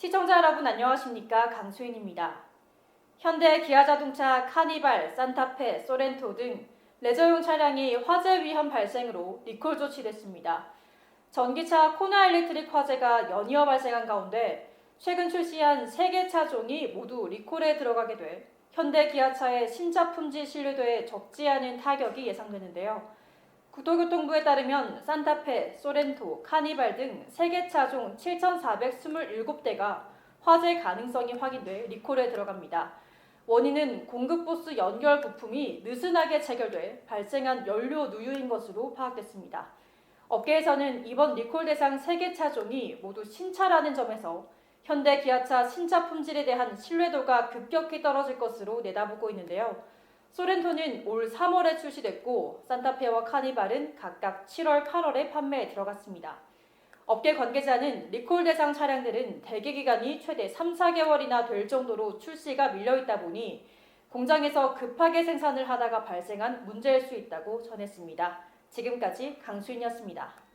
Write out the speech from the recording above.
시청자 여러분 안녕하십니까 강수인입니다. 현대 기아자동차 카니발, 산타페, 소렌토 등 레저용 차량이 화재 위험 발생으로 리콜 조치됐습니다. 전기차 코나 일렉트릭 화재가 연이어 발생한 가운데 최근 출시한 세개 차종이 모두 리콜에 들어가게 돼 현대 기아차의 신차 품질 신뢰도에 적지 않은 타격이 예상되는데요. 국토교통부에 따르면 산타페, 소렌토, 카니발 등세개 차종 7,427대가 화재 가능성이 확인돼 리콜에 들어갑니다. 원인은 공급 보스 연결 부품이 느슨하게 체결돼 발생한 연료 누유인 것으로 파악됐습니다. 업계에서는 이번 리콜 대상 세개 차종이 모두 신차라는 점에서 현대 기아차 신차 품질에 대한 신뢰도가 급격히 떨어질 것으로 내다보고 있는데요. 소렌토는 올 3월에 출시됐고 산타페와 카니발은 각각 7월, 8월에 판매에 들어갔습니다. 업계 관계자는 리콜 대상 차량들은 대기 기간이 최대 3, 4개월이나 될 정도로 출시가 밀려 있다 보니 공장에서 급하게 생산을 하다가 발생한 문제일 수 있다고 전했습니다. 지금까지 강수인이었습니다.